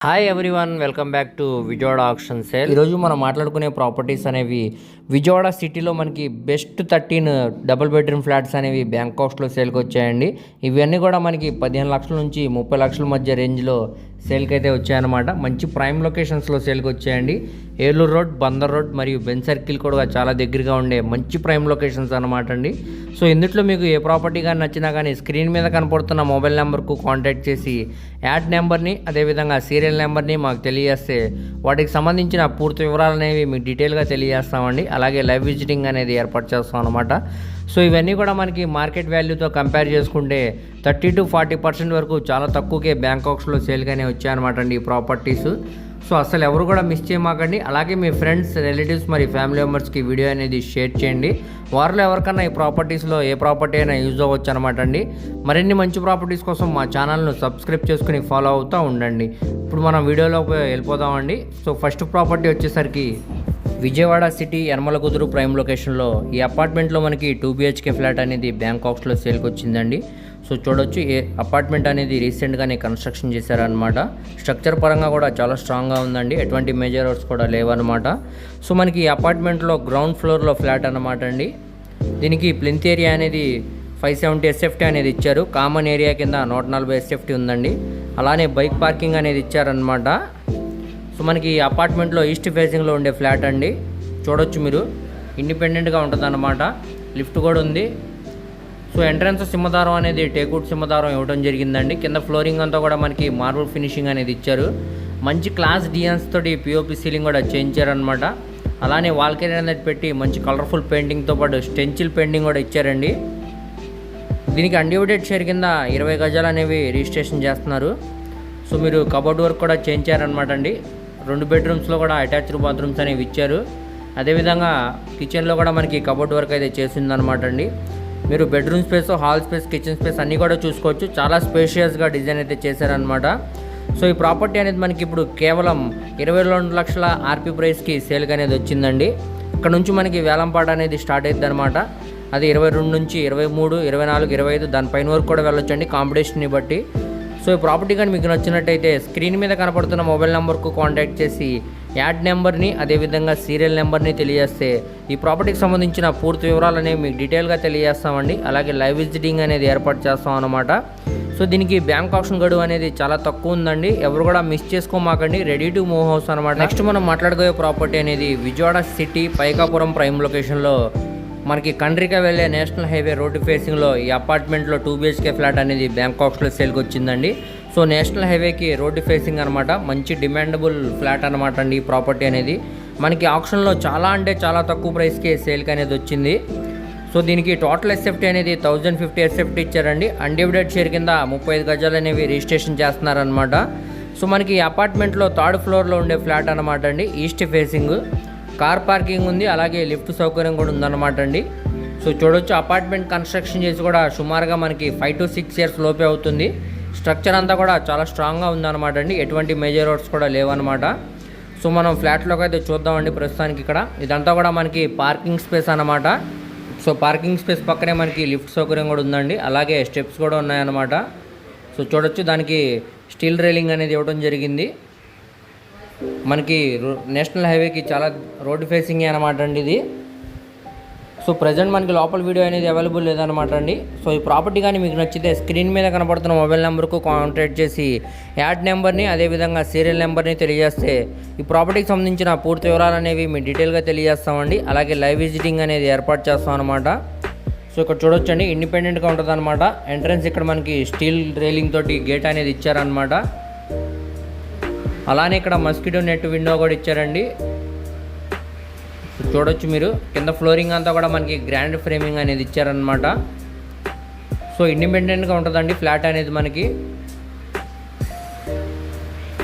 Hi everyone welcome back to Vijayawada option sale ఈరోజు మనం మాట్లాడుకునే ప్రాపర్టీస్ అనేవి విజయవాడ సిటీలో మనకి best thirteen double bedroom flats అనేవి బ్యాంకాక్స్లో సేల్కి వచ్చాయండి. ఇవన్నీ కూడా మనకి పదిహేను లక్షల నుంచి ముప్పై లక్షల మధ్య రేంజ్లో సేల్కి అయితే వచ్చాయన్నమాట. మంచి ప్రైమ్ లొకేషన్స్లో సేల్కి వచ్చాయండి. ఏలూరు రోడ్ బందర్ రోడ్ మరియు బెన్ సర్కిల్ కూడా చాలా దగ్గరగా ఉండే మంచి ప్రైమ్ లొకేషన్స్ అనమాట అండి. సో ఇందులో మీకు ఏ ప్రాపర్టీ కానీ నచ్చినా కానీ స్క్రీన్ మీద కనపడుతున్న మొబైల్ నెంబర్కు కాంటాక్ట్ చేసి యాడ్ నెంబర్ని అదేవిధంగా సీరియల్ నెంబర్ని మాకు తెలియజేస్తే వాటికి సంబంధించిన పూర్తి వివరాలు అనేవి మీకు డీటెయిల్గా తెలియజేస్తామండి. అలాగే లైవ్ విజిటింగ్ అనేది ఏర్పాటు చేస్తాం అనమాట సో ఇవన్నీ కూడా మనకి మార్కెట్ వాల్యూతో కంపేర్ చేసుకుంటే థర్టీ టు ఫార్టీ పర్సెంట్ వరకు చాలా తక్కువకే బ్యాంకాక్స్లో సేల్గానే వచ్చాయన్నమాట అండి ఈ ప్రాపర్టీస్. సో అసలు ఎవరు కూడా మిస్ చేయమాకండి. అలాగే మీ ఫ్రెండ్స్ రిలేటివ్స్ మరి ఫ్యామిలీ మెంబర్స్కి వీడియో అనేది షేర్ చేయండి. వారిలో ఎవరికన్నా ఈ ప్రాపర్టీస్లో ఏ ప్రాపర్టీ అయినా యూజ్ అవ్వచ్చు అనమాట అండి. మరిన్ని మంచి ప్రాపర్టీస్ కోసం మా ఛానల్ను సబ్స్క్రైబ్ చేసుకుని ఫాలో అవుతూ ఉండండి. ఇప్పుడు మనం వీడియోలోకి వెళ్ళిపోదామండి. సో ఫస్ట్ ప్రాపర్టీ వచ్చేసరికి విజయవాడ సిటీ యనమలగుదురు ప్రైమ్ లొకేషన్లో ఈ అపార్ట్మెంట్లో మనకి టూ బిహెచ్కే ఫ్లాట్ అనేది బ్యాంకాక్స్లో సేల్కి వచ్చిందండి. సో చూడొచ్చు ఏ అపార్ట్మెంట్ అనేది రీసెంట్గానే కన్స్ట్రక్షన్ చేశారనమాట స్ట్రక్చర్ పరంగా కూడా చాలా స్ట్రాంగ్గా ఉందండి. ఎటువంటి మేజర్ కూడా లేవన్నమాట. సో మనకి ఈ అపార్ట్మెంట్లో గ్రౌండ్ ఫ్లోర్లో ఫ్లాట్ అనమాట అండి. దీనికి ప్లింత్ ఏరియా అనేది ఫైవ్ సెవెంటీ ఎస్ఎఫ్టీ అనేది ఇచ్చారు. కామన్ ఏరియా కింద నూట నలభై ఎస్ఎఫ్టీ ఉందండి. అలానే బైక్ పార్కింగ్ అనేది ఇచ్చారనమాట సో మనకి అపార్ట్మెంట్లో ఈస్ట్ ఫేసింగ్లో ఉండే ఫ్లాట్ అండి. చూడొచ్చు మీరు. ఇండిపెండెంట్గా ఉంటుంది అనమాట లిఫ్ట్ కూడా ఉంది. సో ఎంట్రన్స్ సింహదారం అనేది టేకుడ్ సింహదారం ఇవ్వడం జరిగిందండి. కింద ఫ్లోరింగ్ అంతా కూడా మనకి మార్బుల్ ఫినిషింగ్ అనేది ఇచ్చారు. మంచి క్లాస్ డిజైన్స్ తోటి పిఓపి సీలింగ్ కూడా చేయించారనమాట అలానే వాల్కెరీ అనేది పెట్టి మంచి కలర్ఫుల్ పెయింటింగ్తో పాటు స్టెంచిల్ పెయింటింగ్ కూడా ఇచ్చారండి. దీనికి అన్డివిడెడ్ షేర్ కింద ఇరవై గజాలు అనేవి రిజిస్ట్రేషన్ చేస్తున్నారు. సో మీరు కబోర్డ్ వర్క్ కూడా చేయించారనమాట అండి. రెండు బెడ్రూమ్స్లో కూడా అటాచ్డ్ బాత్రూమ్స్ అనేవి ఇచ్చారు. అదేవిధంగా కిచెన్లో కూడా మనకి కబోర్డ్ వర్క్ అయితే చేసిందనమాట అండి. మీరు bedroom space hall space kitchen space అన్నీ కూడా చూసుకోవచ్చు. చాలా స్పేషియస్గా డిజైన్ అయితే చేశారనమాట సో ఈ ప్రాపర్టీ అనేది మనకి ఇప్పుడు కేవలం ఇరవై రెండు లక్షల ఆర్పీ ప్రైస్కి సేల్కి అనేది వచ్చిందండి. ఇక్కడ నుంచి మనకి వేలంపాట అనేది స్టార్ట్ అవుతుంది అనమాట అది ఇరవై రెండు నుంచి ఇరవై మూడు ఇరవై నాలుగు ఇరవై ఐదు దానిపైన వరకు కూడా వెళ్ళొచ్చండి. కాంపిటీషన్ని బట్టి సో ఈ ప్రాపర్టీ కానీ మీకు నచ్చినట్టయితే స్క్రీన్ మీద కనపడుతున్న మొబైల్ నెంబర్కు కాంటాక్ట్ చేసి యాడ్ నెంబర్ని అదేవిధంగా సీరియల్ నెంబర్ని తెలియజేస్తే ఈ ప్రాపర్టీకి సంబంధించిన పూర్తి వివరాలు అనేవి మీకు డీటెయిల్గా తెలియజేస్తామండి. అలాగే లైవ్ విజిటింగ్ అనేది ఏర్పాటు చేస్తాం అనమాట సో దీనికి బ్యాంక్ ఆప్షన్ గడువు అనేది చాలా తక్కువ ఉందండి. ఎవరు కూడా మిస్ చేసుకోమాకండి. రెడీ టు మూవ్ హౌస్ అనమాట నెక్స్ట్ మనం మాట్లాడబోయే ప్రాపర్టీ అనేది విజయవాడ సిటీ పైకాపురం ప్రైమ్ లొకేషన్లో మనకి కండ్రిక వెళ్ళే నేషనల్ హైవే రోడ్డు ఫేసింగ్లో ఈ అపార్ట్మెంట్లో టూ బిహెచ్కే ఫ్లాట్ అనేది బ్యాంకాక్స్లో సేల్కి వచ్చిందండి సో నేషనల్ హైవేకి రోడ్డు ఫేసింగ్ అనమాట మంచి డిమాండబుల్ ఫ్లాట్ అనమాట అండి ఈ ప్రాపర్టీ అనేది. మనకి ఆప్షన్లో చాలా అంటే చాలా తక్కువ ప్రైస్కే సేల్కి అనేది వచ్చింది. సో దీనికి టోటల్ ఎస్ఎఫ్టీ అనేది థౌజండ్ ఫిఫ్టీ ఎస్ఎఫ్టీ ఇచ్చారండి. అన్డివిడెడ్ షేర్ కింద ముప్పై ఐదు గజాలు అనేవి రిజిస్ట్రేషన్ చేస్తున్నారనమాట సో మనకి అపార్ట్మెంట్లో థర్డ్ ఫ్లోర్లో ఉండే ఫ్లాట్ అనమాట అండి. East facing. కార్ పార్కింగ్ ఉంది అలాగే లిఫ్ట్ సౌకర్యం కూడా ఉందన్నమాట అండి. సో చూడొచ్చు అపార్ట్మెంట్ కన్స్ట్రక్షన్ చేసి కూడా సుమారుగా మనకి ఫైవ్ టు సిక్స్ ఇయర్స్ లోపే అవుతుంది. స్ట్రక్చర్ అంతా కూడా చాలా స్ట్రాంగ్గా ఉందన్నమాట అండి. ఎటువంటి మేజర్ రోడ్స్ కూడా లేవన్నమాట. సో మనం ఫ్లాట్లోకి అయితే చూద్దామండి ప్రస్తుతానికి ఇక్కడ. ఇదంతా కూడా మనకి పార్కింగ్ స్పేస్ అన్నమాట. సో పార్కింగ్ స్పేస్ పక్కనే మనకి లిఫ్ట్ సౌకర్యం కూడా ఉందండి. అలాగే స్టెప్స్ కూడా ఉన్నాయన్నమాట. సో చూడొచ్చు దానికి స్టీల్ రైలింగ్ అనేది ఇవ్వడం జరిగింది. మనకి రో- నేషనల్ హైవేకి చాలా రోడ్డు ఫేసింగ్ అనమాట అండి ఇది. సో ప్రజెంట్ మనకి లోపల వీడియో అనేది అవైలబుల్ లేదనమాట అండి. సో ఈ ప్రాపర్టీ కానీ మీకు నచ్చితే స్క్రీన్ మీద కనపడుతున్న మొబైల్ నెంబర్కు కాంటాక్ట్ చేసి యాడ్ నెంబర్ని అదేవిధంగా సీరియల్ నెంబర్ని తెలియజేస్తే ఈ ప్రాపర్టీకి సంబంధించిన పూర్తి వివరాలు అనేవి మేము డీటెయిల్గా తెలియజేస్తామండి. అలాగే లైవ్ విజిటింగ్ అనేది ఏర్పాటు చేస్తాం అనమాట సో ఇక్కడ చూడొచ్చండి ఇండిపెండెంట్గా ఉంటుంది అనమాట ఎంట్రన్స్ ఇక్కడ మనకి స్టీల్ రైలింగ్ తోటి గేట్ అనేది ఇచ్చారనమాట అలానే ఇక్కడ మస్కిటో నెట్ విండో కూడా ఇచ్చారండి. చూడొచ్చు మీరు. కింద ఫ్లోరింగ్ అంతా కూడా మనకి గ్రాండ్ ఫ్రేమింగ్ అనేది ఇచ్చారనమాట సో ఇండిపెండెంట్గా ఉంటుందండి ఫ్లాట్ అనేది మనకి.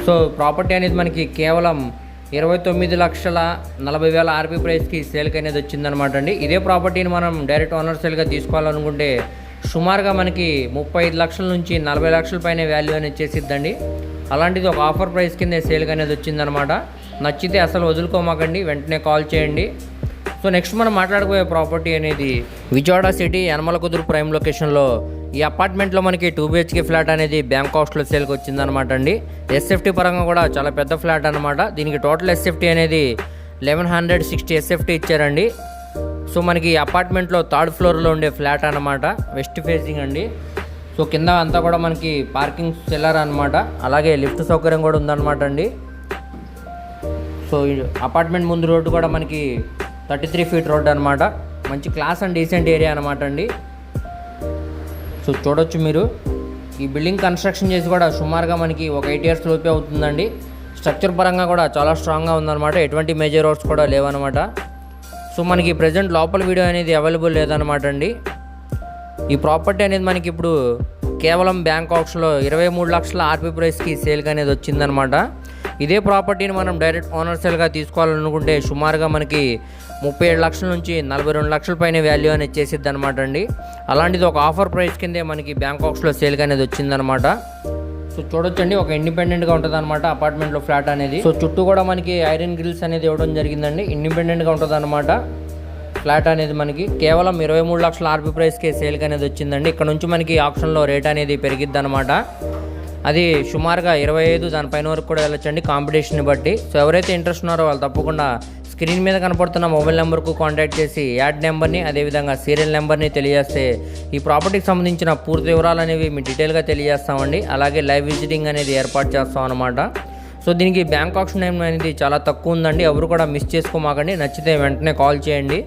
సో ప్రాపర్టీ అనేది మనకి కేవలం ఇరవై తొమ్మిది లక్షల నలభై వేల ఆర్పీ ప్రైస్కి సేల్కి అనేది వచ్చిందనమాట అండి. ఇదే ప్రాపర్టీని మనం డైరెక్ట్ ఓనర్ సేల్గా తీసుకోవాలనుకుంటే సుమారుగా మనకి ముప్పై ఐదు లక్షల నుంచి నలభై లక్షల పైన వాల్యూ అనేది చేసిద్దండి. అలాంటిది ఒక ఆఫర్ ప్రైస్ కింద సేల్కి అనేది వచ్చిందనమాట. నచ్చితే అసలు వదులుకోమాకండి వెంటనే కాల్ చేయండి. సో నెక్స్ట్ మనం మాట్లాడుకోయే ప్రాపర్టీ అనేది విజయవాడ సిటీ యనమల కుదురు ప్రైమ్ లొకేషన్లో ఈ అపార్ట్మెంట్లో మనకి టూ బిహెచ్కే ఫ్లాట్ అనేది బ్యాంక్ కాస్ట్లో సేల్కి వచ్చిందనమాట అండి. ఎస్ఎఫ్టీ పరంగా కూడా చాలా పెద్ద ఫ్లాట్ అనమాట. దీనికి టోటల్ ఎస్ఎఫ్టీ అనేది లెవెన్ హండ్రెడ్ సిక్స్టీ ఎస్ఎఫ్టీ ఇచ్చారండి. సో మనకి ఈ అపార్ట్మెంట్లో థర్డ్ ఫ్లోర్లో ఉండే ఫ్లాట్ అనమాట. వెస్ట్ ఫేసింగ్ అండి. సో కింద అంతా కూడా మనకి పార్కింగ్ సెల్లర్ అనమాట అలాగే లిఫ్ట్ సౌకర్యం కూడా ఉందన్నమాట అండి. సో ఈ అపార్ట్మెంట్ ముందు రోడ్డు కూడా మనకి థర్టీ త్రీ ఫీట్ రోడ్ అనమాట మంచి క్లాస్ అండ్ డీసెంట్ ఏరియా అనమాట అండి. సో చూడొచ్చు మీరు. ఈ బిల్డింగ్ కన్స్ట్రక్షన్ చేసి కూడా సుమారుగా మనకి ఒక ఎయిట్ ఇయర్స్ లోపే అవుతుందండి. స్ట్రక్చర్ పరంగా కూడా చాలా స్ట్రాంగ్గా ఉందన్నమాట. ఎటువంటి మేజర్ రోడ్స్ కూడా లేవన్నమాట. సో మనకి ప్రజెంట్ లోపల వీడియో అనేది అవైలబుల్ లేదనమాట అండి. ఈ ప్రాపర్టీ అనేది మనకి ఇప్పుడు కేవలం బ్యాంక్ ఆప్షన్లో ఇరవై మూడు లక్షల ఆర్పీ ప్రైస్కి సేల్కి అనేది వచ్చిందనమాట ఇదే ప్రాపర్టీని మనం డైరెక్ట్ ఓనర్ సేల్గా తీసుకోవాలనుకుంటే సుమారుగా మనకి ముప్పై ఏడు లక్షల నుంచి నలభై రెండు లక్షల పైన వాల్యూ అనేది చేసిద్ది అనమాట అండి. అలాంటిది ఒక ఆఫర్ ప్రైస్ కిందే మనకి బ్యాంక్ ఆప్షన్లో సేల్కి అనేది వచ్చిందనమాట సో చూడొచ్చండి ఒక ఇండిపెండెంట్గా ఉంటుంది అనమాట అపార్ట్మెంట్లో ఫ్లాట్ అనేది. సో చుట్టూ కూడా మనకి ఐరన్ గ్రిల్స్ అనేది ఇవ్వడం జరిగిందండి ఇండిపెండెంట్గా ఉంటుంది అనమాట ఫ్లాట్ అనేది మనకి కేవలం ఇరవై మూడు లక్షల ఆర్బీ ప్రైస్కే సేల్కి అనేది వచ్చిందండి. ఇక్కడ నుంచి మనకి ఆప్షన్లో రేట్ అనేది పెరిగిద్ది అనమాట అది సుమారుగా ఇరవై ఐదు దానిపైన వరకు కూడా వెళ్ళొచ్చండి కాంపిటీషన్ బట్టి. సో ఎవరైతే ఇంట్రెస్ట్ ఉన్నారో వాళ్ళు తప్పకుండా స్క్రీన్ మీద కనపడుతున్న మొబైల్ నెంబర్కు కాంటాక్ట్ చేసి యాడ్ నెంబర్ని అదేవిధంగా సీరియల్ నెంబర్ని తెలియజేస్తే ఈ ప్రాపర్టీకి సంబంధించిన పూర్తి వివరాలు అనేవి మీ డీటెయిల్గా తెలియజేస్తామండి. అలాగే లైవ్ విజిటింగ్ అనేది ఏర్పాటు చేస్తాం అనమాట సో దీనికి బ్యాంక్ ఆప్షన్ టైం అనేది చాలా తక్కువ ఉందండి. ఎవరు కూడా మిస్ చేసుకోమాకండి. నచ్చితే వెంటనే కాల్ చేయండి.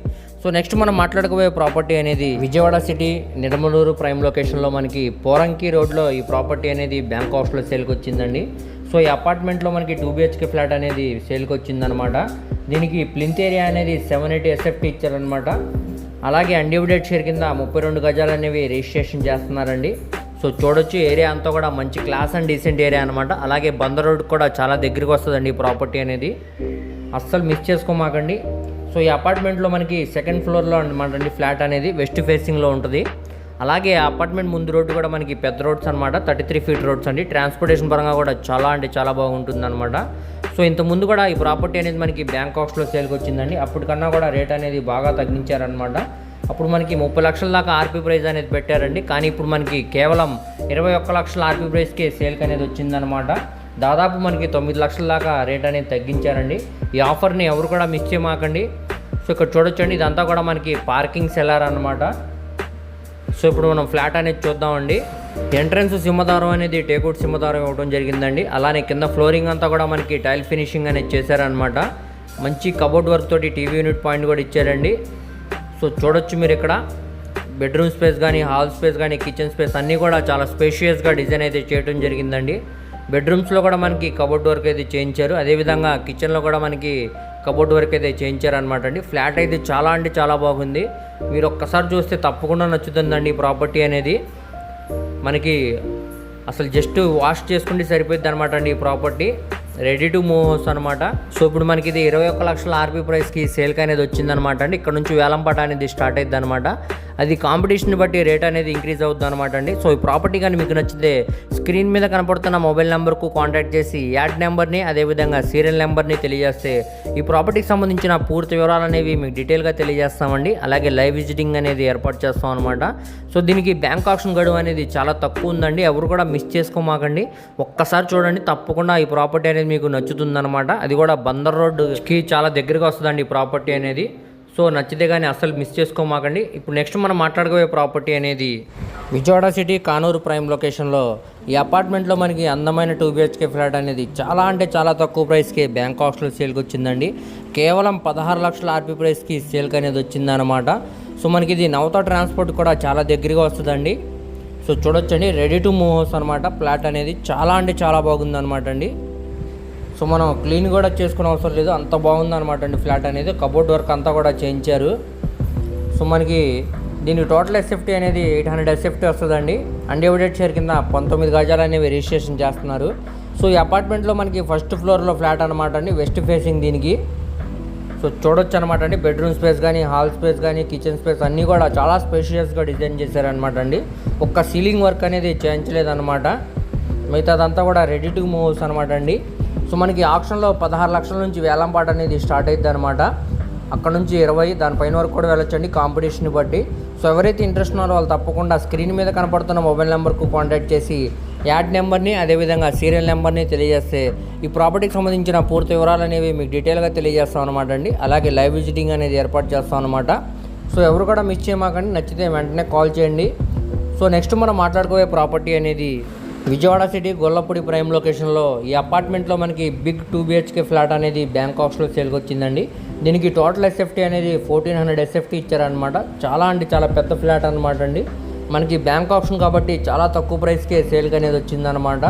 సో నెక్స్ట్ మనం మాట్లాడుకోబోయే ప్రాపర్టీ అనేది విజయవాడ సిటీ నిడమలూరు ప్రైమ్ లొకేషన్లో మనకి పోరంకి రోడ్లో ఈ ప్రాపర్టీ అనేది బ్యాంక్ ఆఫ్లో సేల్కి వచ్చిందండి సో ఈ అపార్ట్మెంట్లో మనకి టూ బిహెచ్కే ఫ్లాట్ అనేది సేల్కి వచ్చిందనమాట దీనికి ప్లింత్ ఏరియా అనేది సెవెన్ ఎయిటీ ఎస్ఎఫ్టీ ఇచ్చారనమాట. అలాగే అన్డివిడెడ్ షేర్ కింద ముప్పై రెండు గజాలు అనేవి రిజిస్ట్రేషన్ చేస్తున్నారండి. సో చూడొచ్చు ఏరియా అంతా కూడా మంచి క్లాస్ అండ్ డీసెంట్ ఏరియా అనమాట. అలాగే బందర్ రోడ్ కూడా చాలా దగ్గరికి వస్తుందండి ఈ ప్రాపర్టీ అనేది. అస్సలు మిస్ చేసుకోమాకండి. సో ఈ అపార్ట్మెంట్లో మనకి సెకండ్ ఫ్లోర్లో అనమాట అండి ఫ్లాట్ అనేది వెస్ట్ ఫేసింగ్లో ఉంటుంది. అలాగే అపార్ట్మెంట్ ముందు రోడ్డు కూడా మనకి పెద్ద రోడ్స్ అనమాట థర్టీ త్రీ ఫీట్ రోడ్స్ అండి. ట్రాన్స్పోర్టేషన్ పరంగా కూడా చాలా అంటే చాలా బాగుంటుంది అనమాట సో ఇంత ముందు కూడా ఈ ప్రాపర్టీ అనేది మనకి బ్యాంకాక్స్లో సేల్కి వచ్చిందండి. అప్పటికన్నా కూడా రేట్ అనేది బాగా తగ్గించారనమాట అప్పుడు మనకి ముప్పై లక్షల దాకా ఆర్పీ ప్రైస్ అనేది పెట్టారండి. కానీ ఇప్పుడు మనకి కేవలం ఇరవై ఒక్క లక్షల ఆర్పీ ప్రైస్కే సేల్కి అనేది వచ్చిందనమాట దాదాపు మనకి తొమ్మిది లక్షల దాకా రేట్ అనేది తగ్గించారండి. ఈ ఆఫర్ని ఎవరు కూడా మిస్ చేయమాకండి. సో ఇక్కడ చూడొచ్చండి ఇదంతా కూడా మనకి పార్కింగ్ సెలార్ అనమాట సో ఇప్పుడు మనం ఫ్లాట్ అనేది చూద్దామండి. ఎంట్రన్స్ సింహదారం అనేది టేకౌట్ సింహదారం ఇవ్వడం జరిగిందండి. అలానే కింద ఫ్లోరింగ్ అంతా కూడా మనకి టైల్ ఫినిషింగ్ అనేది చేశారనమాట మంచి కబోర్డ్ వర్క్ తోటి టీవీ యూనిట్ పాయింట్ కూడా ఇచ్చారండి. సో చూడొచ్చు మీరు ఇక్కడ. బెడ్రూమ్ స్పేస్ కానీ హాల్ స్పేస్ కానీ కిచెన్ స్పేస్ అన్నీ కూడా చాలా స్పేషియస్గా డిజైన్ అయితే చేయడం జరిగిందండి. బెడ్రూమ్స్లో కూడా మనకి కబోర్డ్ వర్క్ అయితే చేయించారు. అదేవిధంగా కిచెన్లో కూడా మనకి కబోర్డ్ వర్క్ అయితే చేయించారు అనమాట అండి. ఫ్లాట్ అయితే చాలా అంటే చాలా బాగుంది. మీరు ఒక్కసారి చూస్తే తప్పకుండా నచ్చుతుందండి ఈ ప్రాపర్టీ అనేది. మనకి అసలు జస్ట్ వాష్ చేసుకుంటే సరిపోద్ది అనమాట అండి ఈ property. Ready to move house అనమాట సో ఇప్పుడు మనకి ఇది ఇరవై ఒక్క లక్షల ఆర్పీ ప్రైస్కి సేల్కి అనేది వచ్చిందనమాట అండి. ఇక్కడ నుంచి వేలంపాట అనేది స్టార్ట్ అయింది అనమాట అది కాంపిటీషన్ బట్టి రేట్ అనేది ఇంక్రీజ్ అవుతుంది అనమాట అండి. సో ఈ ప్రాపర్టీ కానీ మీకు నచ్చితే స్క్రీన్ మీద కనపడుతున్న మొబైల్ నెంబర్కు కాంటాక్ట్ చేసి యాడ్ నెంబర్ని అదేవిధంగా సీరియల్ నెంబర్ని తెలియజేస్తే ఈ ప్రాపర్టీకి సంబంధించిన పూర్తి వివరాలు అనేవి మీకు డీటెయిల్గా తెలియజేస్తామండి. అలాగే లైవ్ విజిటింగ్ అనేది ఏర్పాటు చేస్తాం అనమాట సో దీనికి బ్యాంక్ ఆప్షన్ గడువు అనేది చాలా తక్కువ ఉందండి. ఎవరు కూడా మిస్ చేసుకోమాకండి. ఒక్కసారి చూడండి తప్పకుండా ఈ ప్రాపర్టీ అనేది మీకు నచ్చుతుందనమాట అది కూడా బందర్ రోడ్కి చాలా దగ్గరగా వస్తుందండి ఈ ప్రాపర్టీ అనేది. సో నచ్చితే కానీ అస్సలు మిస్ చేసుకోమాకండి. ఇప్పుడు నెక్స్ట్ మనం మాట్లాడుకోబోయే ప్రాపర్టీ అనేది విజయవాడ సిటీ కానూరు ప్రైమ్ లొకేషన్లో ఈ అపార్ట్మెంట్లో మనకి అందమైన టూ బిహెచ్కే ఫ్లాట్ అనేది చాలా అంటే చాలా తక్కువ ప్రైస్కి బ్యాంక్ ఆఫ్స్లో సేల్కి వచ్చిందండి. కేవలం పదహారు లక్షల ఆర్పీ ప్రైస్కి సేల్కి అనేది వచ్చిందనమాట సో మనకి ఇది నవత ట్రాన్స్పోర్ట్ కూడా చాలా దగ్గరగా వస్తుందండి. సో చూడొచ్చండి రెడీ టు మూవ్ హౌస్ అనమాట ఫ్లాట్ అనేది చాలా అంటే చాలా బాగుందనమాట అండి. సో మనం క్లీన్ కూడా చేసుకునే అవసరం లేదు. అంత బాగుంది అనమాట అండి ఫ్లాట్ అనేది. కబోర్డ్ వర్క్ అంతా కూడా చేయించారు. సో మనకి దీని టోటల్ ఎస్ఎఫ్టీ అనేది ఎయిట్ హండ్రెడ్ ఎస్ఎఫ్టీ వస్తుందండి. అన్డివైడెడ్ షేర్ కింద పంతొమ్మిది గజాలు అనేవి రిజిస్ట్రేషన్ చేస్తున్నారు. సో ఈ అపార్ట్మెంట్లో మనకి ఫస్ట్ ఫ్లోర్లో ఫ్లాట్ అనమాట అండి. వెస్ట్ ఫేసింగ్ దీనికి. సో చూడొచ్చు అనమాట అండి. బెడ్రూమ్ స్పేస్ కానీ హాల్ స్పేస్ కానీ కిచెన్ స్పేస్ అన్నీ కూడా చాలా స్పేషియస్గా డిజైన్ చేశారనమాట అండి. ఒక్క సీలింగ్ వర్క్ అనేది చేయించలేదన్నమాట. మిగతాదంతా కూడా రెడీ టు మూవ్స్ అనమాట అండి. సో మనకి ఆప్షన్లో పదహారు లక్షల నుంచి వేలంపాట అనేది స్టార్ట్ అయింది అనమాట అక్కడ నుంచి ఇరవై దానిపైన వరకు కూడా వెళ్ళొచ్చండి కాంపిటీషన్ బట్టి. సో ఎవరైతే ఇంట్రెస్ట్ ఉన్నారో వాళ్ళు తప్పకుండా స్క్రీన్ మీద కనపడుతున్న మొబైల్ నెంబర్కు కాంటాక్ట్ చేసి యాడ్ నెంబర్ని అదేవిధంగా సీరియల్ నెంబర్ని తెలియజేస్తే ఈ ప్రాపర్టీకి సంబంధించిన పూర్తి వివరాలు అనేవి మీకు డీటెయిల్గా తెలియజేస్తాం అనమాట అండి. అలాగే లైవ్ విజిటింగ్ అనేది ఏర్పాటు చేస్తాం అనమాట సో ఎవరు కూడా మిస్ చేయమాకండి నచ్చితే వెంటనే కాల్ చేయండి. సో నెక్స్ట్ మనం మాట్లాడుకోవే ప్రాపర్టీ అనేది విజయవాడ సిటీ గొల్లపూడి ప్రైమ్ లొకేషన్లో ఈ అపార్ట్మెంట్లో మనకి బిగ్ టూ బిహెచ్కే ఫ్లాట్ అనేది బ్యాంకాక్స్లో సేల్కి వచ్చిందండి దీనికి టోటల్ ఎస్ఎఫ్టీ అనేది ఫోర్టీన్ హండ్రెడ్ ఎస్ఎఫ్టీ ఇచ్చారనమాట చాలా అంటే చాలా పెద్ద ఫ్లాట్ అనమాట అండి. మనకి బ్యాంక్ ఆప్షన్ కాబట్టి చాలా తక్కువ ప్రైస్కే సేల్కి అనేది వచ్చిందనమాట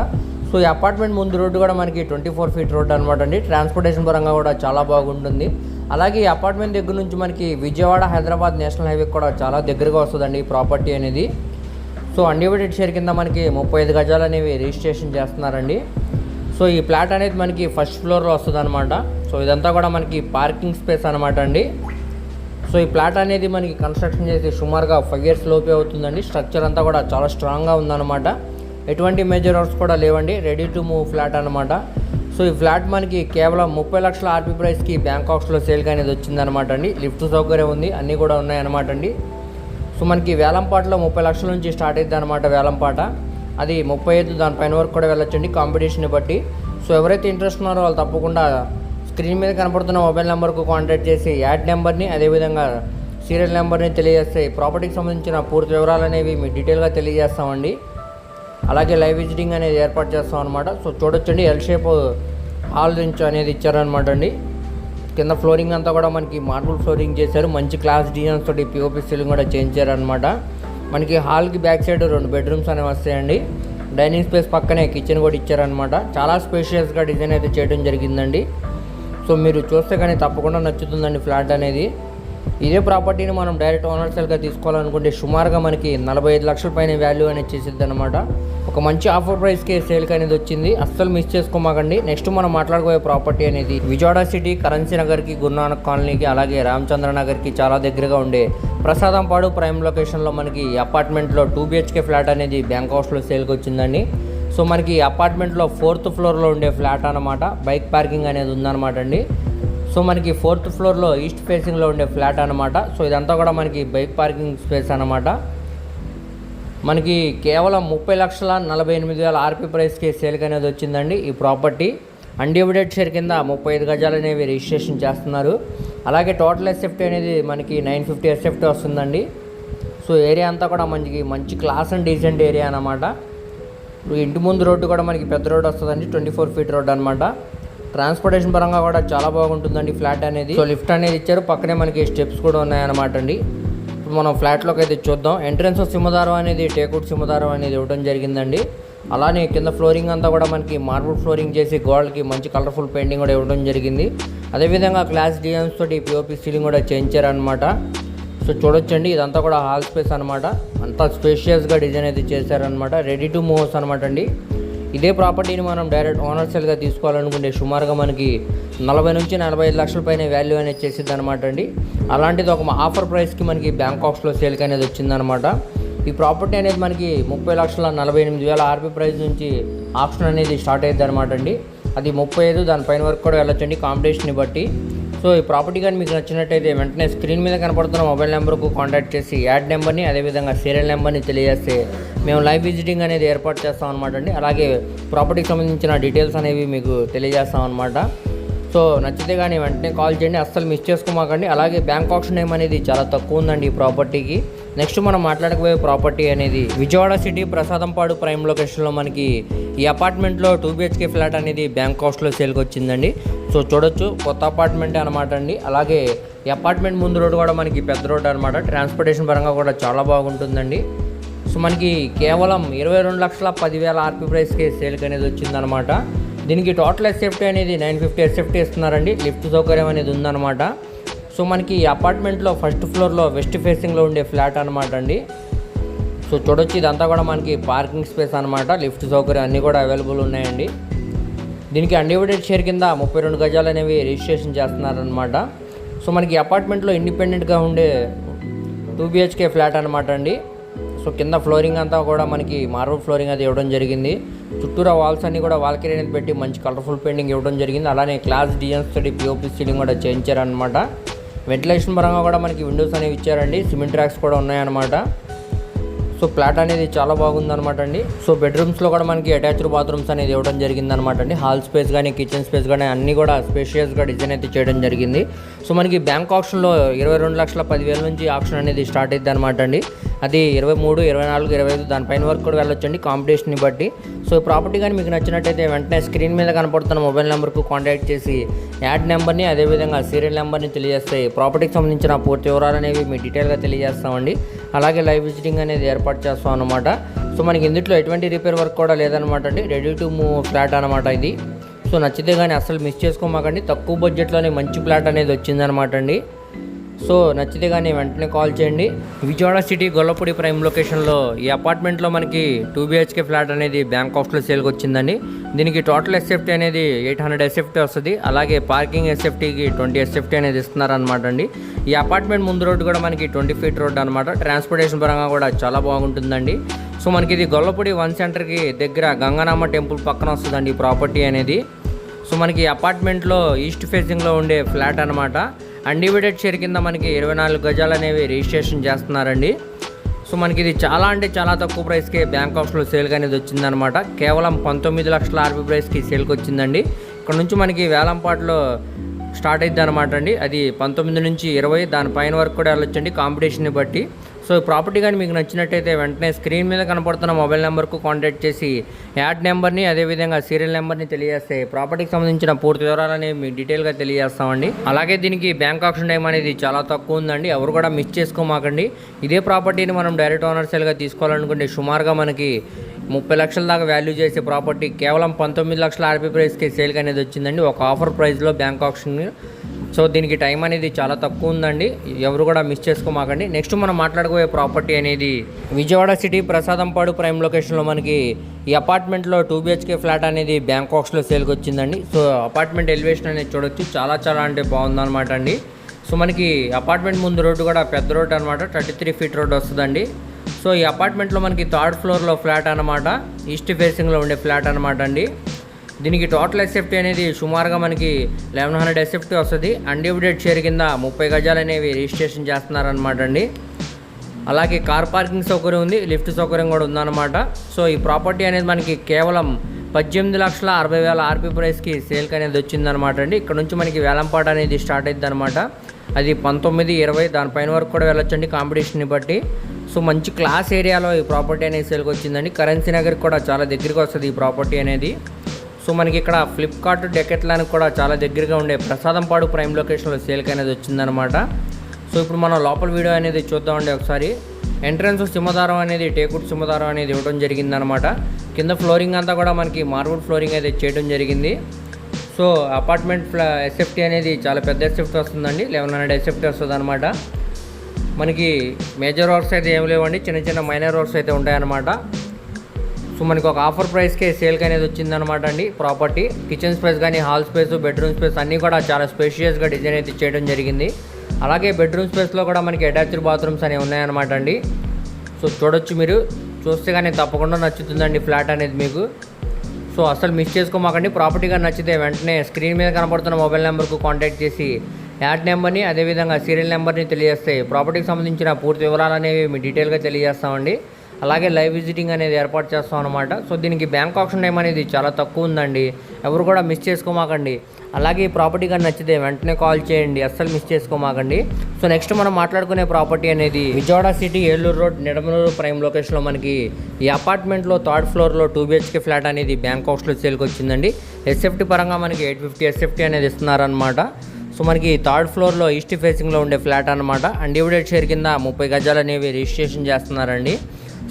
సో ఈ అపార్ట్మెంట్ ముందు రోడ్డు కూడా మనకి ట్వంటీ ఫోర్ ఫీట్ రోడ్ అనమాట అండి. ట్రాన్స్పోర్టేషన్ పరంగా కూడా చాలా బాగుంటుంది. అలాగే ఈ అపార్ట్మెంట్ దగ్గర నుంచి మనకి విజయవాడ హైదరాబాద్ నేషనల్ హైవే కూడా చాలా దగ్గరగా వస్తుందండి ఈ ప్రాపర్టీ అనేది. సో అన్డివైడెడ్ షేర్ కింద మనకి ముప్పై ఐదు గజాలు అనేవి రిజిస్ట్రేషన్ చేస్తున్నారండి. సో ఈ ప్లాట్ అనేది మనకి ఫస్ట్ ఫ్లోర్లో వస్తుంది అనమాట సో ఇదంతా కూడా మనకి పార్కింగ్ స్పేస్ అనమాట అండి. సో ఈ ప్లాట్ అనేది మనకి కన్స్ట్రక్షన్ చేసి సుమారుగా ఫైవ్ ఇయర్స్ లోపే అవుతుందండి. స్ట్రక్చర్ అంతా కూడా చాలా స్ట్రాంగ్గా ఉందన్నమాట. ఎటువంటి మేజర్ వర్క్స్ కూడా లేవండి. రెడీ టు మూవ్ ఫ్లాట్ అనమాట సో ఈ ఫ్లాట్ మనకి కేవలం ముప్పై లక్షల ఆర్పీ ప్రైస్కి బ్యాంకాక్స్లో సేల్గా అనేది వచ్చిందనమాట అండి. లిఫ్ట్ సౌకర్యం ఉంది అన్నీ కూడా ఉన్నాయన్నమాట అండి. సో మనకి వేలంపాటలో ముప్పై లక్షల నుంచి స్టార్ట్ అవుతుంది అనమాట వేలంపాట. అది ముప్పై ఐదు దానిపైన వరకు కూడా వెళ్ళొచ్చండి కాంపిటీషన్ని బట్టి. సో ఎవరైతే ఇంట్రెస్ట్ ఉన్నారో వాళ్ళు తప్పకుండా స్క్రీన్ మీద కనపడుతున్న మొబైల్ నెంబర్కు కాంటాక్ట్ చేసి యాడ్ నెంబర్ని అదేవిధంగా సీరియల్ నెంబర్ని తెలియజేస్తే ప్రాపర్టీకి సంబంధించిన పూర్తి వివరాలు అనేవి మీకు డీటెయిల్గా తెలియజేస్తామండి. అలాగే లైవ్ విజిటింగ్ అనేది ఏర్పాటు చేస్తాం అనమాట సో చూడొచ్చండి ఎల్ షేప్ హాల్ నుంచి అనేది ఇచ్చారనమాట అండి. కింద ఫ్లోరింగ్ అంతా కూడా మనకి మార్బుల్ ఫ్లోరింగ్ చేశారు. మంచి క్లాస్ డిజైన్స్ తోటి పిఓపి సీలింగ్ కూడా చేయించారనమాట మనకి హాల్కి బ్యాక్ సైడ్ రెండు బెడ్రూమ్స్ అనేవి వస్తాయండి. డైనింగ్ స్పేస్ పక్కనే కిచెన్ కూడా ఇచ్చారనమాట చాలా స్పేషియస్గా డిజైన్ అయితే చేయడం జరిగిందండి. సో మీరు చూస్తే కానీ తప్పకుండా నచ్చుతుందండి ఫ్లాట్ అనేది. ఇదే ప్రాపర్టీని మనం డైరెక్ట్ ఓనర్ సెల్గా తీసుకోవాలనుకుంటే సుమారుగా మనకి నలభై ఐదు లక్షల పైన వాల్యూ అనేది చేసిద్ది అనమాట ఒక మంచి ఆఫర్ ప్రైస్కి సేల్కి అనేది వచ్చింది. అస్సలు మిస్ చేసుకోమాకండి. నెక్స్ట్ మనం మాట్లాడుకోయే ప్రాపర్టీ అనేది విజయవాడ సిటీ కరెన్సీ నగర్కి గురునానక్ కాలనీకి అలాగే రామచంద్ర నగర్కి చాలా దగ్గరగా ఉండే ప్రసాదంపాడు ప్రైమ్ లొకేషన్లో మనకి అపార్ట్మెంట్లో టూ బిహెచ్కే ఫ్లాట్ అనేది బ్యాంక్ హౌస్లో సేల్కి వచ్చిందండి. సో మనకి అపార్ట్మెంట్లో ఫోర్త్ ఫ్లోర్లో ఉండే ఫ్లాట్ అనమాట బైక్ పార్కింగ్ అనేది ఉందన్నమాట అండి. సో మనకి ఫోర్త్ ఫ్లోర్లో ఈస్ట్ ఫేసింగ్లో ఉండే ఫ్లాట్ అనమాట సో ఇదంతా కూడా మనకి బైక్ పార్కింగ్ స్పేస్ అనమాట మనకి కేవలం ముప్పై లక్షల నలభై ఎనిమిది వేల ఆర్పీ ప్రైస్కి సేల్కి అనేది వచ్చిందండి ఈ ప్రాపర్టీ. అన్డివిడెడ్ షేర్ కింద ముప్పై ఐదు గజాలు అనేవి రిజిస్ట్రేషన్ చేస్తున్నారు. అలాగే టోటల్ ఎస్ఎఫ్టీ అనేది మనకి నైన్ ఫిఫ్టీ ఎస్ఎఫ్టీ వస్తుందండి. సో ఏరియా అంతా కూడా మనకి మంచి క్లాస్ అండ్ డీసెంట్ ఏరియా అనమాట ఇంటి ముందు రోడ్డు కూడా మనకి పెద్ద రోడ్డు వస్తుందండి ట్వంటీ ఫోర్ ఫీట్ రోడ్ అనమాట ట్రాన్స్పోర్టేషన్ పరంగా కూడా చాలా బాగుంటుందండి ఫ్లాట్ అనేది. సో లిఫ్ట్ అనేది ఇచ్చారు. పక్కనే మనకి స్టెప్స్ కూడా ఉన్నాయన్నమాట అండి. ఇప్పుడు మనం ఫ్లాట్లోకి అయితే చూద్దాం. ఎంట్రన్స్ సింహదారం అనేది టేకుడ్ సింహదారం అనేది ఇవ్వడం జరిగిందండి. అలానే కింద ఫ్లోరింగ్ అంతా కూడా మనకి మార్బుల్ ఫ్లోరింగ్ చేసి గోడలకి మంచి కలర్ఫుల్ పెయింటింగ్ కూడా ఇవ్వడం జరిగింది. అదేవిధంగా క్లాస్ డిజైన్స్ తోటి పిఓపి సీలింగ్ కూడా చేయించారనమాట సో చూడొచ్చండి ఇదంతా కూడా హాల్ స్పేస్ అనమాట అంతా స్పేషియస్గా డిజైన్ అయితే చేశారనమాట రెడీ టు మూవ్స్ అనమాట అండి. ఇదే ప్రాపర్టీని మనం డైరెక్ట్ ఓనర్ సెల్గా తీసుకోవాలనుకుంటే సుమారుగా మనకి నలభై నుంచి నలభై ఐదు లక్షల పైన వాల్యూ అనేది చేసిద్ది అనమాట అండి. అలాంటిది ఒక ఆఫర్ ప్రైస్కి మనకి బ్యాంకాక్స్లో సేల్కి అనేది వచ్చిందనమాట ఈ ప్రాపర్టీ అనేది మనకి ముప్పై లక్షల నలభై ఎనిమిది వేల ఆర్పీ ప్రైస్ నుంచి ఆప్షన్ అనేది స్టార్ట్ అయ్యింది అనమాట అండి. అది ముప్పై ఐదు దానిపైన వరకు కూడా వెళ్ళొచ్చండి కాంపిటీషన్ని బట్టి. సో ఈ ప్రాపర్టీ కానీ మీకు నచ్చినట్టయితే వెంటనే స్క్రీన్ మీద కనపడుతున్న మొబైల్ నెంబర్కు కాంటాక్ట్ చేసి యాడ్ నెంబర్ని అదేవిధంగా సీరియల్ నెంబర్ని తెలియజేస్తే మేము లైవ్ విజిటింగ్ అనేది ఏర్పాటు చేస్తాం అనమాట అండి. అలాగే ప్రాపర్టీకి సంబంధించిన డీటెయిల్స్ అనేవి మీకు తెలియజేస్తాం అనమాట సో నచ్చితే కానీ వెంటనే కాల్ చేయండి. అస్సలు మిస్ చేసుకోమాకండి. అలాగే బ్యాంక్ ఆప్షన్ నేమ్ అనేది చాలా తక్కువ ఉందండి ఈ ప్రాపర్టీకి. నెక్స్ట్ మనం మాట్లాడకపోయే ప్రాపర్టీ అనేది విజయవాడ సిటీ ప్రసాదంపాడు ప్రైమ్ లొకేషన్లో మనకి ఈ అపార్ట్మెంట్లో టూ బిహెచ్కే ఫ్లాట్ అనేది బ్యాంక్ కాస్ట్లో సేల్కి వచ్చిందండి సో చూడొచ్చు కొత్త అపార్ట్మెంట్ అనమాట అండి. అలాగే ఈ అపార్ట్మెంట్ ముందు రోడ్డు కూడా మనకి పెద్ద రోడ్డు అనమాట ట్రాన్స్పోర్టేషన్ పరంగా కూడా చాలా బాగుంటుందండి. సో మనకి కేవలం ఇరవై రెండు లక్షల పదివేల ఆర్పీ ప్రైస్కే సేల్కి అనేది వచ్చిందనమాట దీనికి టోటల్ ఎస్ఎఫ్టీ అనేది నైన్ ఫిఫ్టీ ఎస్ఎఫ్టీ ఇస్తున్నారండి. లిఫ్ట్ సౌకర్యం అనేది ఉందన్నమాట. సో మనకి ఈ అపార్ట్మెంట్లో ఫస్ట్ ఫ్లోర్లో వెస్ట్ ఫేసింగ్లో ఉండే ఫ్లాట్ అనమాట అండి. సో చూడొచ్చు ఇదంతా కూడా మనకి పార్కింగ్ స్పేస్ అనమాట లిఫ్ట్ సౌకర్యం అన్నీ కూడా అవైలబుల్ ఉన్నాయండి. దీనికి అన్డివైడెడ్ షేర్ కింద ముప్పై రెండు గజాలు అనేవి రిజిస్ట్రేషన్ చేస్తున్నారనమాట సో మనకి అపార్ట్మెంట్లో ఇండిపెండెంట్గా ఉండే టూ బిహెచ్కే ఫ్లాట్ అనమాట అండి. సో కింద ఫ్లోరింగ్ అంతా కూడా మనకి మార్బుల్ ఫ్లోరింగ్ అది ఇవ్వడం జరిగింది. చుట్టూరా వాల్స్ అన్నీ కూడా వాల్కరీ అనేది పెట్టి మంచి కలర్ఫుల్ పెయింటింగ్ ఇవ్వడం జరిగింది. అలానే క్లాస్ డిజైన్స్ తోటి పిఓపి సీలింగ్ కూడా చేయించారనమాట వెంటిలేషన్ పరంగా కూడా మనకి విండోస్ అనేవి ఇచ్చారండి. సిమెంట్ ట్రాక్స్ కూడా ఉన్నాయన్నమాట. సో ఫ్లాట్ అనేది చాలా బాగుందనమాట అండి. సో బెడ్రూమ్స్లో కూడా మనకి అటాచ్డ్ బాత్రూమ్స్ అనేది ఇవ్వడం జరిగిందనమాట అండి. హాల్ స్పేస్ కానీ కిచెన్ స్పేస్ కానీ అన్నీ కూడా స్పేషియస్గా డిజైన్ అయితే చేయడం జరిగింది. సో మనకి బ్యాంక్ ఆప్షన్లో ఇరవై రెండు లక్షల పదివేల నుంచి ఆప్షన్ అనేది స్టార్ట్ అయింది అనమాట అండి. అది ఇరవై మూడు ఇరవై నాలుగు ఇరవై ఐదు దానిపైన వరకు కూడా వెళ్ళొచ్చండి కాంపిటీషన్ని బట్టి. సో ప్రాపర్టీ కానీ మీకు నచ్చినట్టయితే వెంటనే స్క్రీన్ మీద కనపడుతున్న మొబైల్ నెంబర్కు కాంటాక్ట్ చేసి యాడ్ నెంబర్ని అదేవిధంగా సీరియల్ నెంబర్ని తెలియజేస్తాయి ప్రాపర్టీకి సంబంధించిన పూర్తి వివరాలు అనేవి మీ డీటెయిల్గా తెలియజేస్తామండి. అలాగే లైవ్ విజిటింగ్ అనేది ఏర్పాటు చేస్తాం అనమాట సో మనకి ఇందులో ఎటువంటి రిపేర్ వర్క్ కూడా లేదనమాట అండి. రెడీ టు మూవ్ ఫ్లాట్ అనమాట ఇది. సో నచ్చితే కానీ అసలు మిస్ చేసుకోమాకండి. తక్కువ బడ్జెట్లోనే మంచి ఫ్లాట్ అనేది వచ్చిందనమాట అండి. సో నచ్చితే కానీ వెంటనే కాల్ చేయండి. విజయవాడ సిటీ గొల్లపూడి ప్రైమ్ లొకేషన్లో ఈ అపార్ట్మెంట్లో మనకి టూ బిహెచ్కే ఫ్లాట్ అనేది బ్యాంక్ ఆఫ్లో సేల్కి వచ్చిందండి దీనికి టోటల్ ఎస్ఎఫ్టీ అనేది ఎయిట్ హండ్రెడ్ ఎస్ఎఫ్టీ వస్తుంది. అలాగే పార్కింగ్ ఎస్ఎఫ్టీకి ట్వంటీ ఎస్ఎఫ్టీ అనేది ఇస్తున్నారనమాట అండి. ఈ అపార్ట్మెంట్ ముందు రోడ్డు కూడా మనకి ట్వంటీ ఫీట్ రోడ్ అనమాట ట్రాన్స్పోర్టేషన్ పరంగా కూడా చాలా బాగుంటుందండి. సో మనకి ఇది గొల్లపూడి వన్ సెంటర్కి దగ్గర గంగానామ టెంపుల్ పక్కన వస్తుందండి ఈ ప్రాపర్టీ అనేది. సో మనకి అపార్ట్మెంట్లో ఈస్ట్ ఫేసింగ్లో ఉండే ఫ్లాట్ అనమాట అన్డివైడెడ్ షేర్ కింద మనకి ఇరవై నాలుగు గజాలు అనేవి రిజిస్ట్రేషన్ చేస్తున్నారండి. సో మనకి ఇది చాలా అంటే చాలా తక్కువ ప్రైస్కే బ్యాంక్ ఆఫ్లో సేల్గా అనేది వచ్చిందనమాట కేవలం పంతొమ్మిది లక్షల ఆర్బీ ప్రైస్కి సేల్కి వచ్చిందండి. ఇక్కడ నుంచి మనకి వేలంపాట్లో స్టార్ట్ అయింది అనమాట అండి. అది పంతొమ్మిది నుంచి ఇరవై దానిపైన వరకు కూడా వెళ్ళొచ్చండి. కాంపిటీషన్ని బట్టి. సో ఈ ప్రాపర్టీ కానీ మీకు నచ్చినట్టయితే వెంటనే స్క్రీన్ మీద కనపడుతున్న మొబైల్ నెంబర్కు కాంటాక్ట్ చేసి యాడ్ నెంబర్ని అదేవిధంగా సీరియల్ నెంబర్ని తెలియజేస్తే ప్రాపర్టీకి సంబంధించిన పూర్తి వివరాలని మీకు డీటెయిల్గా తెలియజేస్తామండి. అలాగే దీనికి బ్యాంక్ ఆప్షన్ టైం అనేది చాలా తక్కువ ఉందండి. ఎవరు కూడా మిస్ చేసుకోమాకండి. ఇదే ప్రాపర్టీని మనం డైరెక్ట్ ఓనర్ సేల్గా తీసుకోవాలనుకుంటే సుమారుగా మనకి ముప్పై లక్షల దాకా వాల్యూ చేసే ప్రాపర్టీ కేవలం పంతొమ్మిది లక్షల ఆర్పీ ప్రైస్కి సేల్కి అనేది వచ్చిందండి. ఒక ఆఫర్ ప్రైస్లో బ్యాంక్ ఆప్షన్ సో దీనికి టైం అనేది చాలా తక్కువ ఉందండి. ఎవరు కూడా మిస్ చేసుకోమాకండి. నెక్స్ట్ మనం మాట్లాడుకోబోయే ప్రాపర్టీ అనేది విజయవాడ సిటీ ప్రసాదంపాడు ప్రైమ్ లొకేషన్లో మనకి ఈ అపార్ట్మెంట్లో టూ బిహెచ్కే ఫ్లాట్ అనేది బ్యాంకాక్స్లో సేల్కి వచ్చిందండి సో అపార్ట్మెంట్ ఎలివేషన్ అనేది చూడొచ్చు. చాలా చాలా అంటే బాగుందన్నమాట అండి. సో మనకి అపార్ట్మెంట్ ముందు రోడ్డు కూడా పెద్ద రోడ్డు అనమాట థర్టీ త్రీ ఫీట్ రోడ్ వస్తుందండి. సో ఈ అపార్ట్మెంట్లో మనకి థర్డ్ ఫ్లోర్లో ఫ్లాట్ అనమాట ఈస్ట్ ఫేసింగ్లో ఉండే ఫ్లాట్ అనమాట అండి. దీనికి టోటల్ ఎస్ఎఫ్టీ అనేది సుమారుగా మనకి లెవెన్ హండ్రెడ్ ఎస్ఎఫ్టీ వస్తుంది. అన్డివిడెడ్ షేర్ కింద ముప్పై గజాలు అనేవి రిజిస్ట్రేషన్ చేస్తున్నారనమాట అండి. అలాగే కార్ పార్కింగ్ సౌకర్యం ఉంది లిఫ్ట్ సౌకర్యం కూడా ఉందన్నమాట. సో ఈ ప్రాపర్టీ అనేది మనకి కేవలం పద్దెనిమిది లక్షల అరవై వేల ఆర్పీ ప్రైస్కి సేల్కి అనేది వచ్చిందనమాట అండి. ఇక్కడ నుంచి మనకి వేలంపాట అనేది స్టార్ట్ అయింది అనమాట అది పంతొమ్మిది ఇరవై దానిపైన వరకు కూడా వెళ్ళొచ్చండి కాంపిటీషన్ని బట్టి. సో మంచి క్లాస్ ఏరియాలో ఈ ప్రాపర్టీ అనేది సేల్కి వచ్చిందండి. కరెన్సీ నగర్కి కూడా చాలా దగ్గరికి వస్తుంది ఈ ప్రాపర్టీ అనేది. సో మనకి ఇక్కడ ఫ్లిప్కార్ట్ డెకెట్లానికి కూడా చాలా దగ్గరగా ఉండే ప్రసాదంపాడు ప్రైమ్ లొకేషన్లో సేల్కి అనేది వచ్చిందనమాట సో ఇప్పుడు మనం లోపల వీడియో అనేది చూద్దామండి ఒకసారి. ఎంట్రన్స్ సింహదారం అనేది టేకుడ్ సింహదారం అనేది ఇవ్వడం జరిగిందనమాట కింద ఫ్లోరింగ్ అంతా కూడా మనకి మార్బుల్ ఫ్లోరింగ్ అయితే చేయడం జరిగింది. సో అపార్ట్మెంట్ ఫ్లా ఎస్ఎఫ్టీ అనేది చాలా పెద్ద ఎస్ఎఫ్టీ వస్తుందండి. లెవెన్ హండ్రెడ్ ఎస్ఎఫ్టీ వస్తుంది అనమాట మనకి మేజర్ వర్క్స్ అయితే ఏం లేవండి చిన్న చిన్న మైనర్ వర్క్స్ అయితే ఉంటాయన్నమాట. సో మనకి ఒక ఆఫర్ ప్రైస్కే సేల్కి అనేది వచ్చిందనమాట అండి. ప్రాపర్టీ కిచెన్ స్పేస్ కానీ హాల్ స్పేస్ బెడ్రూమ్ స్పేస్ అన్నీ కూడా చాలా స్పేషియస్గా డిజైన్ అయితే చేయడం జరిగింది. అలాగే బెడ్రూమ్ స్పేస్లో కూడా మనకి అటాచ్డ్ బాత్రూమ్స్ అనేవి ఉన్నాయన్నమాట అండి. సో చూడొచ్చు మీరు. చూస్తే కానీ తప్పకుండా నచ్చుతుందండి ఫ్లాట్ అనేది మీకు. సో అసలు మిస్ చేసుకోమాకండి. ప్రాపర్టీగా నచ్చితే వెంటనే స్క్రీన్ మీద కనపడుతున్న మొబైల్ నెంబర్కు కాంటాక్ట్ చేసి యాడ్ నెంబర్ని అదేవిధంగా సీరియల్ నెంబర్ని తెలియజేస్తే ప్రాపర్టీకి సంబంధించిన పూర్తి వివరాలు అనేవి మీ డీటెయిల్గా తెలియజేస్తామండి. అలాగే లైవ్ విజిటింగ్ అనేది ఏర్పాటు చేస్తాం అనమాట సో దీనికి బ్యాంక్ ఆప్షన్ టైం అనేది చాలా తక్కువ ఉందండి. ఎవరు కూడా మిస్ చేసుకోమాకండి. అలాగే ఈ ప్రాపర్టీ కానీ నచ్చితే వెంటనే కాల్ చేయండి. అస్సలు మిస్ చేసుకోమాకండి. సో నెక్స్ట్ మనం మాట్లాడుకునే ప్రాపర్టీ అనేది Vijayawada city Eluru road Nidamaluru prime లొకేషన్లో మనకి ఈ అపార్ట్మెంట్లో థర్డ్ ఫ్లోర్లో టూ బిహెచ్కే ఫ్లాట్ అనేది బ్యాంక్ హౌస్లో సేల్కి వచ్చిందండి. ఎస్ఎఫ్టీ పరంగా మనకి ఎయిట్ ఫిఫ్టీ ఎస్ఎఫ్టీ అనేది ఇస్తున్నారనమాట సో మనకి థర్డ్ ఫ్లోర్లో ఈస్ట్ ఫేసింగ్లో ఉండే ఫ్లాట్ అనమాట అన్డివిడెడ్ షేర్ కింద ముప్పై గజాలు అనేవి రిజిస్ట్రేషన్ చేస్తున్నారండి.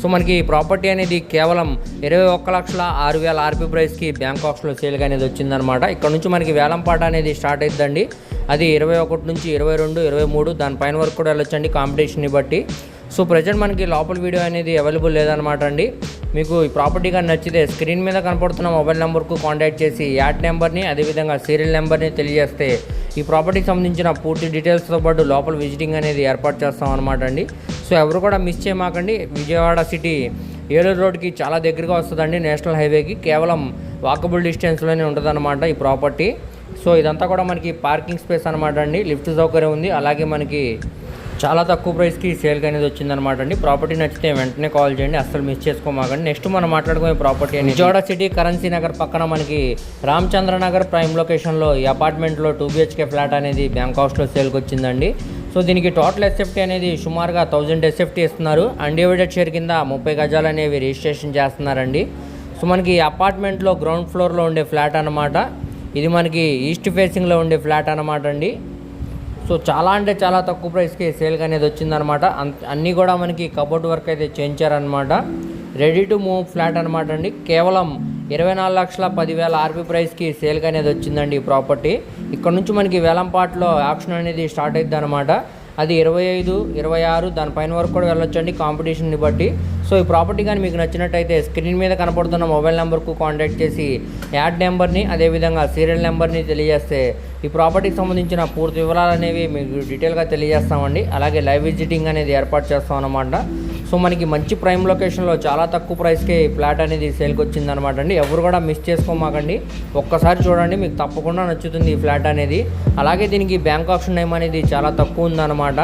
సో మనకి ఈ ప్రాపర్టీ అనేది కేవలం ఇరవై ఒక్క లక్షల ఆరు వేల ఆర్పీ ప్రైస్కి బ్యాంకాక్స్లో సేల్గా అనేది వచ్చిందనమాట ఇక్కడ నుంచి మనకి వేలంపాట అనేది స్టార్ట్ అవుతుందండి అది ఇరవై ఒకటి నుంచి ఇరవై రెండు ఇరవై మూడు దానిపైన వరకు కూడా వెళ్ళొచ్చండి కాంపిటీషన్ని బట్టి. సో ప్రజెంట్ మనకి లోపల వీడియో అనేది అవైలబుల్ లేదనమాట అండి. మీకు ఈ ప్రాపర్టీ కానీ నచ్చితే స్క్రీన్ మీద కనపడుతున్న మొబైల్ నెంబర్కు కాంటాక్ట్ చేసి యాడ్ నెంబర్ని అదేవిధంగా సీరియల్ నెంబర్ని తెలియజేస్తే ఈ ప్రాపర్టీకి సంబంధించిన పూర్తి డీటెయిల్స్తో పాటు లోపల విజిటింగ్ అనేది ఏర్పాటు చేస్తాం అనమాట అండి. సో ఎవరు కూడా మిస్ చేయమాకండి. విజయవాడ సిటీ ఏలూరు రోడ్కి చాలా దగ్గరగా వస్తుందండి నేషనల్ హైవేకి. కేవలం వాకబుల్ డిస్టెన్స్లోనే ఉంటుందన్నమాట ఈ ప్రాపర్టీ. సో ఇదంతా కూడా మనకి పార్కింగ్ స్పేస్ అనమాట అండి. లిఫ్ట్ సౌకర్యం ఉంది. అలాగే మనకి చాలా తక్కువ ప్రైస్కి సేల్కి అనేది వచ్చిందనమాట అండి. ప్రాపర్టీ నచ్చితే వెంటనే కాల్ చేయండి. అస్సలు మిస్ చేసుకోమాకండి. నెక్స్ట్ మనం మాట్లాడుకునే ప్రాపర్టీ అని విజయవాడ సిటీ కరెన్సీ నగర్ పక్కన మనకి రామచంద్ర నగర్ ప్రైమ్ లొకేషన్లో ఈ అపార్ట్మెంట్లో టూ బిహెచ్కే ఫ్లాట్ అనేది బ్యాంక్ హౌస్లో సేల్కి వచ్చిందండి. సో దీనికి టోటల్ ఎస్ఎఫ్టీ అనేది సుమారుగా థౌజండ్ ఎస్ఎఫ్టీ ఇస్తున్నారు. అన్డివైడెడ్ షేర్ కింద ముప్పై గజాలు అనేవి రిజిస్ట్రేషన్ చేస్తున్నారండి. సో మనకి అపార్ట్మెంట్లో గ్రౌండ్ ఫ్లోర్లో ఉండే ఫ్లాట్ అన్నమాట. ఇది మనకి ఈస్ట్ ఫేసింగ్లో ఉండే ఫ్లాట్ అన్నమాట అండి. సో చాలా అంటే చాలా తక్కువ ప్రైస్కి సేల్గా అనేది వచ్చిందనమాట అన్నీ కూడా మనకి కబోర్డ్ వర్క్ అయితే చేయించారనమాట రెడీ టు మూవ్ ఫ్లాట్ అనమాట అండి. కేవలం ఇరవై నాలుగు లక్షల పదివేల ఆర్పీ ప్రైస్కి సేల్కి అనేది వచ్చిందండి ఈ ప్రాపర్టీ. ఇక్కడ నుంచి మనకి వేలంపాట్లో ఆప్షన్ అనేది స్టార్ట్ అవుతుంది అనమాట అది ఇరవై ఐదు ఇరవై ఆరు దానిపైన వరకు కూడా వెళ్ళొచ్చండి కాంపిటీషన్ని బట్టి. సో ఈ ప్రాపర్టీ కానీ మీకు నచ్చినట్టయితే స్క్రీన్ మీద కనపడుతున్న మొబైల్ నెంబర్కు కాంటాక్ట్ చేసి యాడ్ నెంబర్ని అదేవిధంగా సీరియల్ నెంబర్ని తెలియజేస్తే ఈ ప్రాపర్టీకి సంబంధించిన పూర్తి వివరాలు అనేవి మీకు డీటెయిల్గా తెలియజేస్తామండి. అలాగే లైవ్ విజిటింగ్ అనేది ఏర్పాటు చేస్తాం అన్నమాట సో మనకి మంచి ప్రైమ్ లొకేషన్లో చాలా తక్కువ ప్రైస్కి ఈ ఫ్లాట్ అనేది సేల్కి వచ్చిందనమాట అండి. ఎవరు కూడా మిస్ చేసుకోమాకండి. ఒక్కసారి చూడండి మీకు తప్పకుండా నచ్చుతుంది ఈ ఫ్లాట్ అనేది. అలాగే దీనికి బ్యాంక్ ఆప్షన్ టైం అనేది చాలా తక్కువ ఉందన్నమాట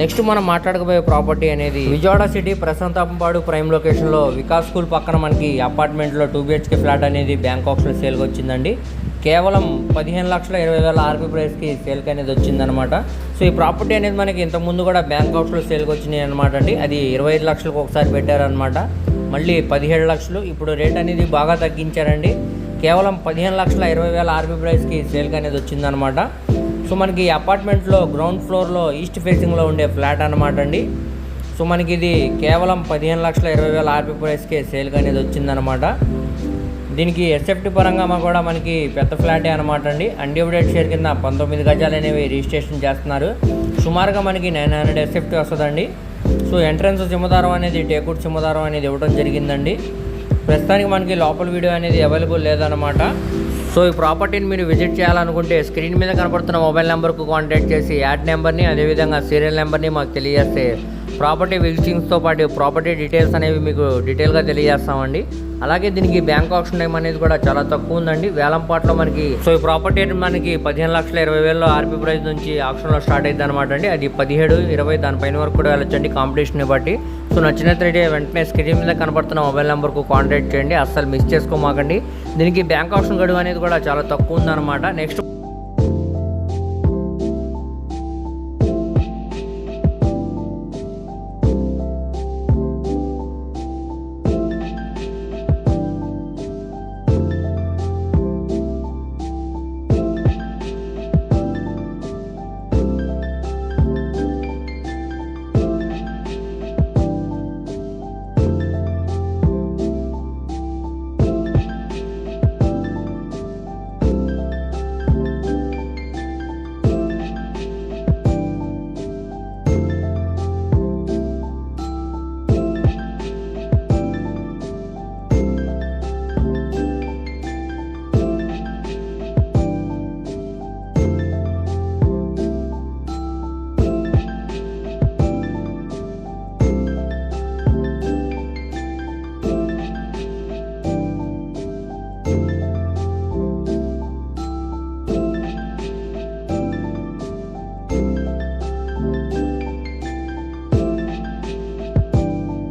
నెక్స్ట్ మనం మాట్లాడకపోయే ప్రాపర్టీ అనేది విజయవాడ సిటీ ప్రశాంతంపాడు ప్రైమ్ లొకేషన్లో వికాస్ స్కూల్ పక్కన మనకి అపార్ట్మెంట్లో టూ బిహెచ్కే ఫ్లాట్ అనేది బ్యాంక్ ఆప్షన్ సేల్కి వచ్చిందండి. కేవలం పదిహేను లక్షల ఇరవై వేల ఆర్పీ ప్రైస్కి సేల్కి అనేది వచ్చిందనమాట సో ఈ ప్రాపర్టీ అనేది మనకి ఇంతకుముందు కూడా బ్యాంక్ అవుట్లో సేల్కి వచ్చినాయి అనమాట అండి. అది ఇరవై ఐదు లక్షలకు ఒకసారి పెట్టారనమాట మళ్ళీ పదిహేడు లక్షలు. ఇప్పుడు రేట్ అనేది బాగా తగ్గించారండి. కేవలం పదిహేను లక్షల ఇరవై వేల ఆర్పీ ప్రైస్కి సేల్కి అనేది వచ్చిందనమాట సో మనకి అపార్ట్మెంట్లో గ్రౌండ్ ఫ్లోర్లో ఈస్ట్ ఫేసింగ్లో ఉండే ఫ్లాట్ అనమాట అండి. సో మనకి ఇది కేవలం పదిహేను లక్షల ఇరవై వేల ఆర్పీ ప్రైస్కే సేల్కి అనేది వచ్చిందనమాట దీనికి ఎస్ఎఫ్టీ పరంగా కూడా మనకి పెద్ద ఫ్లాటే అనమాట అండి. అన్డివిడెడ్ షేర్ కింద పంతొమ్మిది గజాలు అనేవి రిజిస్ట్రేషన్ చేస్తున్నారు. సుమారుగా మనకి నైన్ హండ్రెడ్ ఎస్ఎఫ్టీ వస్తుందండి. సో ఎంట్రన్స్ సింహదారం అనేది టేకుడ్ సింహదారం అనేది ఇవ్వడం జరిగిందండి. ప్రస్తుతానికి మనకి లోపల వీడియో అనేది అవైలబుల్ లేదనమాట సో ఈ ప్రాపర్టీని మీరు విజిట్ చేయాలనుకుంటే స్క్రీన్ మీద కనపడుతున్న మొబైల్ నెంబర్కు కాంటాక్ట్ చేసి యాడ్ నెంబర్ని అదేవిధంగా సీరియల్ నెంబర్ని మాకు తెలియజేస్తే ప్రాపర్టీ విజిటింగ్స్తో పాటు ప్రాపర్టీ డీటెయిల్స్ అనేవి మీకు డీటెయిల్గా తెలియజేస్తామండి. అలాగే దీనికి బ్యాంక్ ఆప్షన్ టైం అనేది కూడా చాలా తక్కువ ఉందండి. వేలంపాట్లో మనకి సో ఈ ప్రాపర్టీ మనకి పదిహేను లక్షల ఇరవై వేలలో ఆర్పీ ప్రైస్ నుంచి ఆప్షన్లో స్టార్ట్ అయింది అనమాట అండి. అది పదిహేడు ఇరవై దానిపైన వరకు కూడా వెళ్ళొచ్చండి కాంపిటీషన్ బట్టి. సో నచ్చినట్లయితే వెంటనే స్క్రీన్ మీద కనబడుతున్న మొబైల్ నెంబర్కు కాంటాక్ట్ చేయండి. అస్సలు మిస్ చేసుకోమాకండి. దీనికి బ్యాంక్ ఆప్షన్ గడువు అనేది కూడా చాలా తక్కువ ఉందన్నమాట. నెక్స్ట్